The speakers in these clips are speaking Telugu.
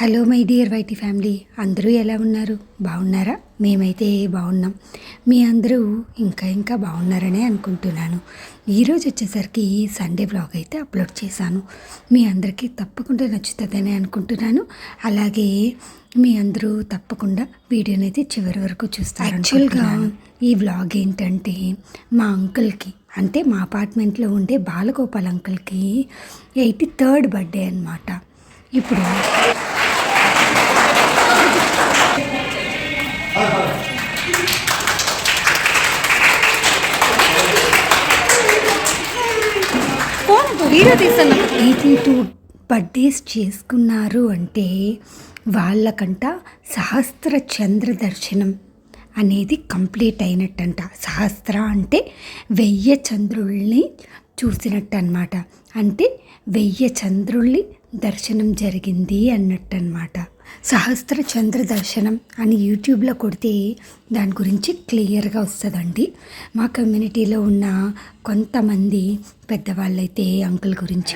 Hello my dear YT family అందరూ ఎలా ఉన్నారు? బాగున్నారా? మేమైతే బాగున్నాం. మీ అందరూ ఇంకా ఇంకా బాగున్నారనే అనుకుంటున్నాను. ఈరోజు వచ్చేసరికి సండే బ్లాగ్ అయితే అప్లోడ్ చేశాను. మీ అందరికీ తప్పకుండా నచ్చుతుందని అనుకుంటున్నాను. అలాగే మీ అందరూ తప్పకుండా వీడియోని అయితే చివరి వరకు చూస్తారు యాక్చువల్గా ఈ వ్లాగ్ ఏంటంటే మా అంకుల్కి అంటే మా అపార్ట్మెంట్లో ఉండే బాలగోపాల్ అంకుల్కి ఎయిటీ థర్డ్ బర్త్డే అనమాట ఇప్పుడు వీడియో తీస్తున్నా ఎయిటీ టూ బర్త్డేస్ చేసుకున్నారు అంటే వాళ్ళకంట సహస్ర చంద్ర దర్శనం అనేది కంప్లీట్ అయినట్టంట. సహస్ర అంటే వెయ్యి చంద్రుల్ని చూసినట్టు అనమాట అంటే వెయ్యి చంద్రుల్ని దర్శనం జరిగింది అన్నట్టు అనమాట సహస్ర చంద్ర దర్శనం అని యూట్యూబ్లో కొడితే దాని గురించి క్లియర్గా వస్తుందండి. మా కమ్యూనిటీలో ఉన్న కొంతమంది పెద్దవాళ్ళైతే అంకుల్ గురించి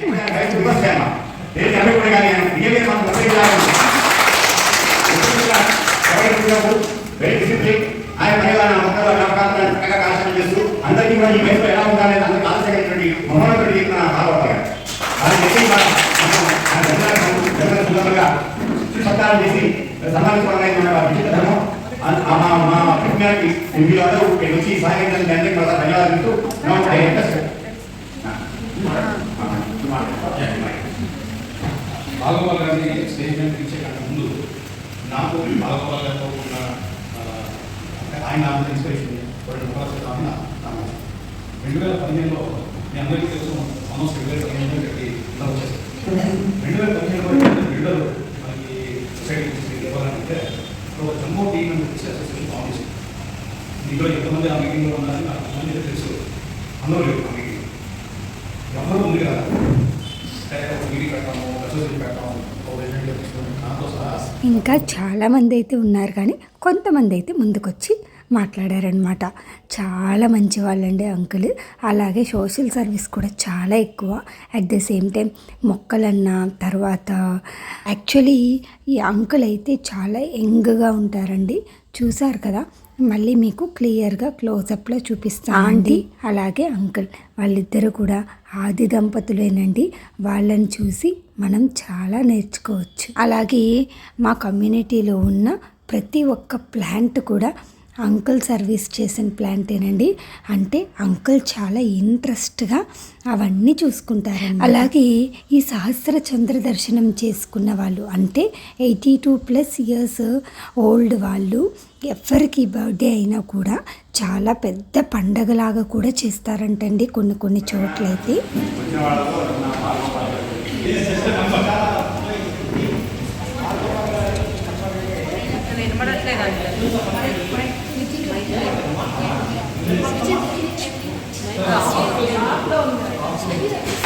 అందరికీ కూడా ఈ వయసులో ఎలా మహోన్నతుడు సత్కారం చేసి సమాజపరంగా మన ధర్మం ఆ- మా మా విజ్ఞానికి మీరు అందరూ వచ్చి అందరికీ కూడా ధన్యవాదాలు చెప్తూ గారిని స్టేజ్ మీద కంటే ముందు నాకు భాగవతాల గారితో ఉన్న ఆయన ఇన్స్పిరేషన్ రెండు రెండు వేల పదిహేనులో మీ అందరికీ తెలుసు మనోజ్ రెండు వేల పదిహేనులో ఇలా రెండు వేల పదిహేనులో బిల్డర్ మనకి సొసైటీ గురించి ఇవ్వాలంటే ఒక జమ్మో టీం అని వచ్చి అసోసియేషన్ ఫామ్ చేసింది మీలో ఎంతమంది ఆ మీటింగ్లో ఉన్నారని నాకు మంది తెలుసు అందరూ లేరు ఆ మీటింగ్ ఎవరు ఉంది కదా అంటే ఒక మీటింగ్ పెట్టాము అసోసియేషన్ పెట్టాము ఒక event నాతో సహా ఇంకా చాలామంది అయితే ఉన్నారు కానీ కొంతమంది అయితే ముందుకొచ్చి మాట్లాడారనమాట చాలా మంచి వాళ్ళండి అంకుల్. అలాగే సోషల్ సర్వీస్ కూడా చాలా ఎక్కువ. అట్ ద సేమ్ టైం మొక్కలన్న తర్వాత యాక్చువల్లీ ఈ అంకుల్ అయితే చాలా యంగ్గా ఉంటారండి. చూసారు కదా? మళ్ళీ మీకు క్లియర్గా క్లోజప్లో చూపిస్తాను ఆంటీ అలాగే అంకుల్ వాళ్ళిద్దరూ కూడా ఆది దంపతులేనండి. వాళ్ళని చూసి మనం చాలా నేర్చుకోవచ్చు. అలాగే మా కమ్యూనిటీలో ఉన్న ప్రతి ఒక్క ప్లాంట్ కూడా అంకుల్ సర్వీస్ చేసిన ప్లాంటేనండి అంటే అంకుల్ చాలా ఇంట్రెస్ట్గా అవన్నీ చూసుకుంటారు అలాగే ఈ సహస్ర చంద్ర దర్శనం చేసుకున్న వాళ్ళు అంటే eighty two plus years old వాళ్ళు ఎవరికి బర్త్డే అయినా కూడా చాలా పెద్ద పండగలాగా కూడా చేస్తారంటండి కొన్ని కొన్ని చోట్లయితే. Thank you.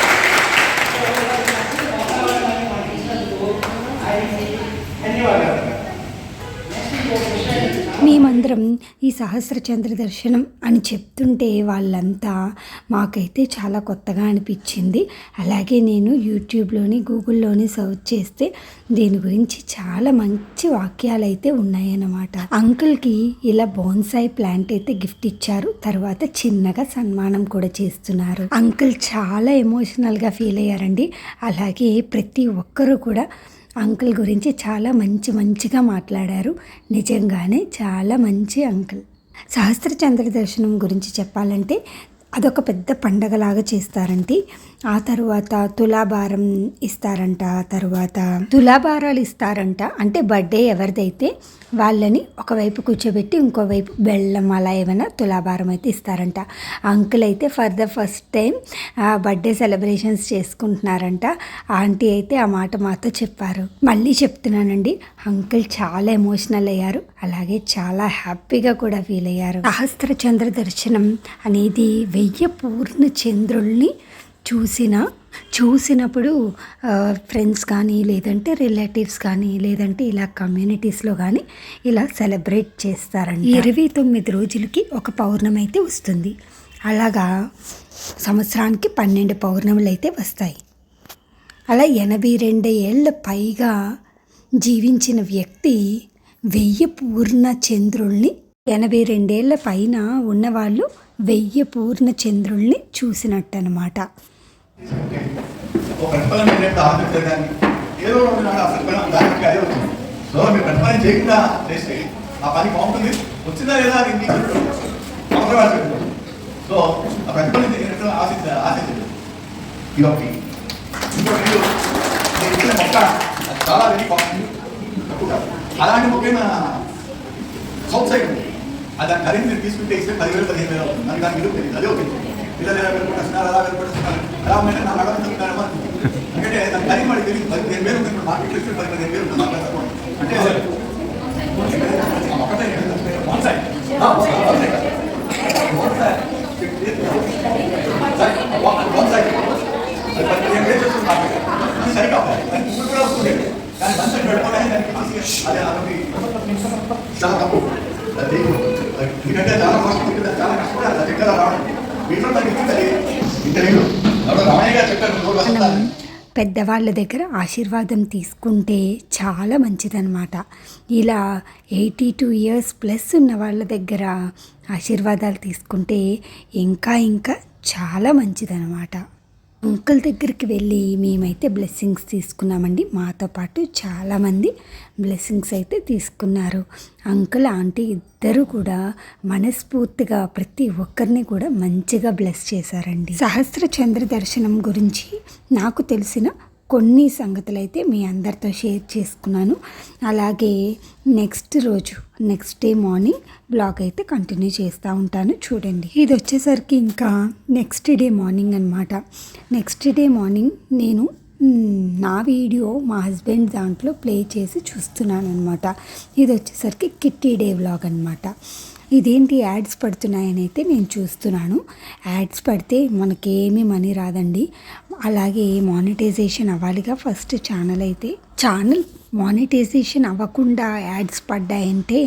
సాయంత్రం ఈ సహస్రచంద్ర దర్శనం అని చెప్తుంటే వాళ్ళంతా మాకైతే చాలా కొత్తగా అనిపించింది. అలాగే నేను యూట్యూబ్లోని గూగుల్లోని సర్చ్ చేస్తే దీని గురించి చాలా మంచి వాక్యాలు అయితే ఉన్నాయన్నమాట. అంకుల్కి ఇలా బోన్సాయి ప్లాంట్ అయితే గిఫ్ట్ ఇచ్చారు. తర్వాత చిన్నగా సన్మానం కూడా చేస్తున్నారు. అంకుల్ చాలా ఎమోషనల్గా ఫీల్ అయ్యారండి. అలాగే ప్రతి ఒక్కరూ కూడా అంకుల్ గురించి చాలా మంచి మంచిగా మాట్లాడారు. నిజంగానే చాలా మంచి అంకుల్. సహస్ర చంద్ర దర్శనం గురించి చెప్పాలంటే అదొక పెద్ద పండగలాగా చేస్తారండి ఆ తర్వాత తులాభారం ఇస్తారంట తర్వాత తులాభారాలు ఇస్తారంట. అంటే బర్త్డే ఎవరిదైతే వాళ్ళని ఒకవైపు కూర్చోబెట్టి ఇంకోవైపు బెల్లం అలా ఏమైనా తులాభారం అయితే ఇస్తారంట. అంకుల్ అయితే for the first time birthday celebrations చేసుకుంటున్నారంట. Aunty అయితే ఆ మాట మాతో చెప్పారు. మళ్ళీ చెప్తున్నానండి అంకుల్ చాలా ఎమోషనల్ అయ్యారు. అలాగే చాలా హ్యాపీగా కూడా ఫీల్ అయ్యారు. సహస్ర చంద్ర దర్శనం అనేది వెయ్యి పూర్ణ చంద్రుల్ని చూసిన చూసినప్పుడు ఫ్రెండ్స్ కానీ లేదంటే రిలేటివ్స్ కానీ లేదంటే ఇలా కమ్యూనిటీస్లో కానీ ఇలా సెలబ్రేట్ చేస్తారండి ఇరవై తొమ్మిది రోజులకి ఒక పౌర్ణమి అయితే వస్తుంది. అలాగా సంవత్సరానికి పన్నెండు పౌర్ణములు అయితే వస్తాయి. అలా ఎనభై రెండు ఏళ్ళ పైగా జీవించిన వ్యక్తి వెయ్యి పూర్ణ చంద్రుల్ని ఎనభై రెండేళ్ళ పైన ఉన్నవాళ్ళు వెయ్యి పూర్ణ చంద్రుల్ని చూసినట్టనమాట ఏదో ఆ సో మీరు చేయకుండా చేస్తే ఆ పని బాగుంటుంది. వచ్చిందా లేదా అని మీకు సో ఆ ప్రతిఫలం చేయడం నేను ఇచ్చిన మొక్క చాలా వెరీ బాగుంది అలాంటి మొక్క సౌత్ సైడ్ ఉంది. దాని ఖరీదు మీరు తీసుకుంటే ఇస్తే పదివేలు పదిహేను వేలు అవుతుంది. నాకు దాని విలువ తెలియదు. అదే ఒకటి. పిల్లలు ఎలా వెళ్ళిపోతున్నారు అలా వెళ్ళిపోతున్నారు ఎలా ఉందంటే నా చెప్తున్నారేమో అనుకుంటున్నాను. ఎందుకంటే దాని ఖరీదు వాడికి తెలియదు పదిహేను వేలు ఉంది మార్కెట్లో ఇస్తే పది పదిహేను వేలు తక్కువ అంటే ఆ మొక్కటే one side one side one side one side పదిహేను వేలు చేస్తుంది మార్కెట్ అది సరికాదు దానికి ఇప్పుడు కూడా వస్తుంది కానీ వన్ సైడ్ పెట్టుకోవడానికి దానికి ఈజీగా అదే అదొకటి చాలా తప్పు అది ఎందుకంటే చాలా కష్టం చాలా కష్టపడాలి అది ఎక్కడ రావడం. ఎవరో రామయ్య గారు చెప్పారు మనం పెద్దవాళ్ళ దగ్గర ఆశీర్వాదం తీసుకుంటే చాలా మంచిదన్నమాట. ఇలా ఎయిటీ టూ ఇయర్స్ ప్లస్ ఉన్న వాళ్ళ దగ్గర ఆశీర్వాదాలు తీసుకుంటే ఇంకా ఇంకా చాలా మంచిదన్నమాట. అంకుల్ దగ్గరికి వెళ్ళి మేమైతే బ్లెస్సింగ్స్ తీసుకున్నామండి. మాతో పాటు చాలామంది బ్లెస్సింగ్స్ అయితే తీసుకున్నారు. అంకుల్ ఆంటీ ఇద్దరు కూడా మనస్ఫూర్తిగా ప్రతి ఒక్కరిని కూడా మంచిగా బ్లెస్ చేశారండి. సహస్ర చంద్ర దర్శనం గురించి నాకు తెలిసిన కొన్ని సంగతులు అయితే మీ అందరితో షేర్ చేసుకున్నాను. అలాగే నెక్స్ట్ రోజు నెక్స్ట్ డే మార్నింగ్ బ్లాగ్ అయితే కంటిన్యూ చేస్తూ ఉంటాను. చూడండి ఇది వచ్చేసరికి ఇంకా నెక్స్ట్ డే మార్నింగ్ అనమాట నెక్స్ట్ డే మార్నింగ్ నేను నా వీడియో మా హస్బెండ్ దాంట్లో ప్లే చేసి చూస్తున్నాను అనమాట ఇది వచ్చేసరికి కిట్టి డే వ్లాగ్ అనమాట ఇదేంటి యాడ్స్ పడుతున్నాయని అయితే నేను చూస్తున్నాను. యాడ్స్ పడితే మనకేమీ మనీ రాదండి. అలాగే మానిటైజేషన్ అవ్వాలిగా ఫస్ట్ ఛానల్ అయితే. ఛానల్ మానిటైజేషన్ అవ్వకుండా యాడ్స్ పడ్డాయంటే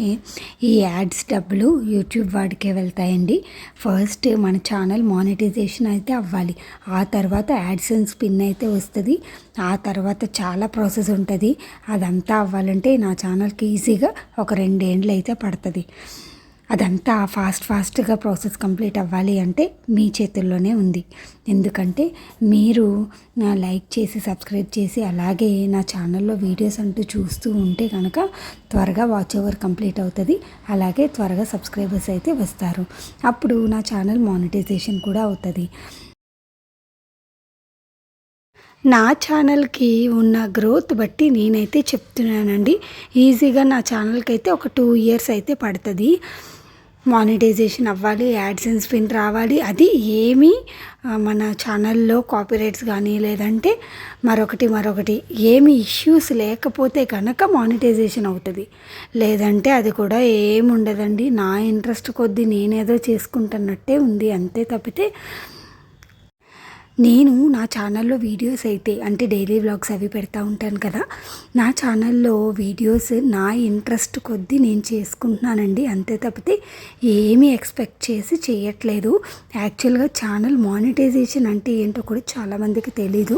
ఈ యాడ్స్ డబ్బులు యూట్యూబ్ వాడికే వెళ్తాయండి. ఫస్ట్ మన ఛానల్ మానిటైజేషన్ అయితే అవ్వాలి. ఆ తర్వాత యాడ్సెన్స్ పిన్ అయితే వస్తుంది. ఆ తర్వాత చాలా ప్రాసెస్ ఉంటుంది. అదంతా అవ్వాలంటే నా ఛానల్కి ఈజీగా ఒక రెండేండ్లు అయితే పడుతుంది. అదంతా ఫాస్ట్ ఫాస్ట్గా ప్రాసెస్ కంప్లీట్ అవ్వాలి అంటే మీ చేతుల్లోనే ఉంది. ఎందుకంటే మీరు నా లైక్ చేసి సబ్స్క్రైబ్ చేసి అలాగే నా ఛానల్లో వీడియోస్ అంటూ చూస్తూ ఉంటే కనుక త్వరగా వాచ్ ఓవర్ కంప్లీట్ అవుతుంది. అలాగే త్వరగా సబ్స్క్రైబర్స్ అయితే వస్తారు. అప్పుడు నా ఛానల్ మానిటైజేషన్ కూడా అవుతుంది. నా ఛానల్కి ఉన్న గ్రోత్ బట్టి నేనైతే చెప్తున్నానండి. ఈజీగా నా ఛానల్కి అయితే ఒక టూ ఇయర్స్ అయితే పడుతుంది. మానిటైజేషన్ అవ్వాలి యాడ్సెన్స్ పిన్ రావాలి. అది ఏమీ మన ఛానల్లో కాపీరైట్స్ కానీ లేదంటే మరొకటి మరొకటి ఏమి ఇష్యూస్ లేకపోతే కనుక మానిటైజేషన్ అవుతుంది. లేదంటే అది కూడా ఏముండదండి. నా ఇంట్రెస్ట్ కొద్దీ నేనేదో చేసుకుంటున్నట్టే ఉంది అంతే తప్పితే నేను నా ఛానల్లో వీడియోస్ అయితే అంటే డైలీ వ్లాగ్స్ అవి పెడతా ఉంటాను కదా నా ఛానల్లో వీడియోస్ నా ఇంట్రెస్ట్ కొద్దీ నేను చేసుకుంటున్నానండి. అంతే తప్పితే ఏమీ ఎక్స్పెక్ట్ చేసి చేయట్లేదు. యాక్చువల్గా ఛానల్ మానిటైజేషన్ అంటే ఏంటో కూడా చాలామందికి తెలీదు.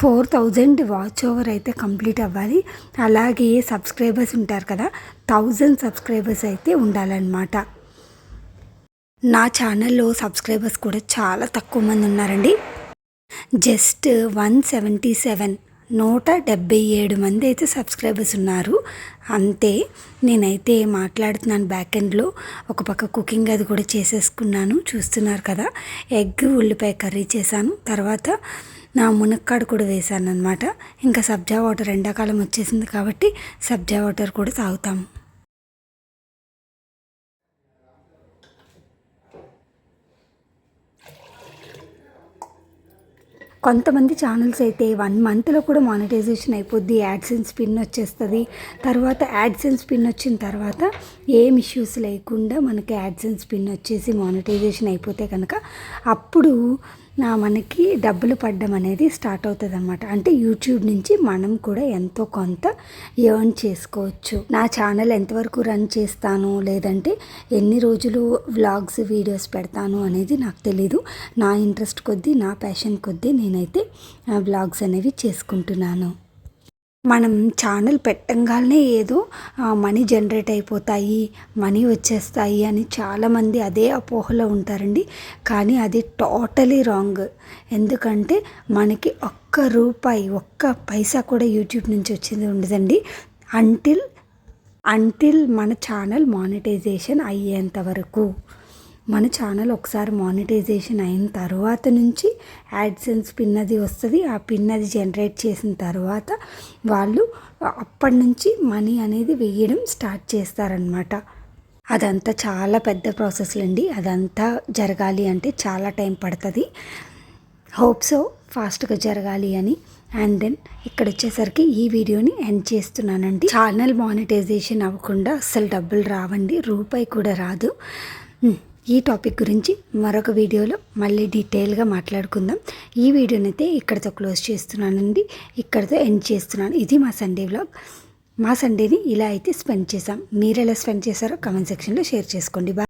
ఫోర్ థౌజండ్ వాచ్ ఓవర్ అయితే కంప్లీట్ అవ్వాలి. అలాగే సబ్స్క్రైబర్స్ ఉంటారు కదా థౌజండ్ సబ్స్క్రైబర్స్ అయితే ఉండాలన్నమాట. నా ఛానల్లో సబ్స్క్రైబర్స్ కూడా చాలా తక్కువ మంది ఉన్నారండి. జస్ట్ వన్ సెవెంటీ సెవెన్ నూట డెబ్బై ఏడు మంది అయితే సబ్స్క్రైబర్స్ ఉన్నారు. అంతే నేనైతే మాట్లాడుతున్నాను బ్యాక్ ఎండ్లో ఒక పక్క కుకింగ్ అది కూడా చేసేసుకున్నాను చూస్తున్నారు కదా. ఎగ్ ఉల్లిపాయ కర్రీ చేశాను. తర్వాత నా మునక్కాడు కూడా వేశాను అనమాట ఇంకా సబ్జా వాటర్ ఎండాకాలం వచ్చేసింది కాబట్టి సబ్జా వాటర్ కూడా తాగుతాము. కొంతమంది ఛానల్స్ అయితే వన్ మంత్లో కూడా మానిటైజేషన్ అయిపోద్ది యాడ్సెన్స్ పిన్ వచ్చేస్తుంది. తర్వాత యాడ్సెన్స్ పిన్ వచ్చిన తర్వాత ఏం ఇష్యూస్ లేకుండా మనకి యాడ్సెన్స్ పిన్ వచ్చేసి మానిటైజేషన్ అయిపోతే కనుక అప్పుడు నా మనకి డబ్బులు పడ్డం అనేది స్టార్ట్ అవుతుంది అనమాట అంటే యూట్యూబ్ నుంచి మనం కూడా ఎంతో కొంత ఎర్న్ చేసుకోవచ్చు. నా ఛానల్ ఎంతవరకు రన్ చేస్తాను లేదంటే ఎన్ని రోజులు వ్లాగ్స్ వీడియోస్ పెడతాను అనేది నాకు తెలీదు. నా ఇంట్రెస్ట్ కొద్దీ నా ప్యాషన్ కొద్దీ నేనైతే వ్లాగ్స్ అనేవి చేసుకుంటున్నాను. మనం ఛానల్ పెట్టంగానే ఏదో మనీ జనరేట్ అయిపోతాయి మనీ వచ్చేస్తాయి అని చాలామంది అదే అపోహలో ఉంటారండి. కానీ అది టోటలీ రాంగ్ ఎందుకంటే మనకి ఒక్క రూపాయి ఒక్క పైసా కూడా యూట్యూబ్ నుంచి వచ్చింది ఉండదండి. అంటిల్ అంటిల్ మన ఛానల్ మానిటైజేషన్ అయ్యేంత వరకు. మన ఛానల్ ఒకసారి మానిటైజేషన్ అయిన తర్వాత నుంచి యాడ్సెన్స్ పిన్ అది వస్తుంది. ఆ పిన్ అది జనరేట్ చేసిన తర్వాత వాళ్ళు అప్పటి నుంచి మనీ అనేది వేయడం స్టార్ట్ చేస్తారనమాట అదంతా చాలా పెద్ద ప్రాసెస్లు అండి అదంతా జరగాలి అంటే చాలా టైం పడుతుంది. హోప్ సో ఫాస్ట్గా జరగాలి అని. అండ్ దెన్ ఇక్కడ వచ్చేసరికి ఈ వీడియోని ఎండ్ చేస్తున్నానండి. ఛానల్ మానిటైజేషన్ అవ్వకుండా అస్సలు డబ్బులు రావండి. రూపాయి కూడా రాదు. ఈ టాపిక్ గురించి మరొక వీడియోలో మళ్ళీ డీటెయిల్గా మాట్లాడుకుందాం. ఈ వీడియోని అయితే ఇక్కడితో క్లోజ్ చేస్తున్నానండి. ఇక్కడితో ఎండ్ చేస్తున్నాను. ఇది మా సండే వ్లాగ్ మా సండేని ఇలా అయితే స్పెండ్ చేసాం మీరు ఎలా స్పెండ్ చేశారో కమెంట్ సెక్షన్లో షేర్ చేసుకోండి. బాయ్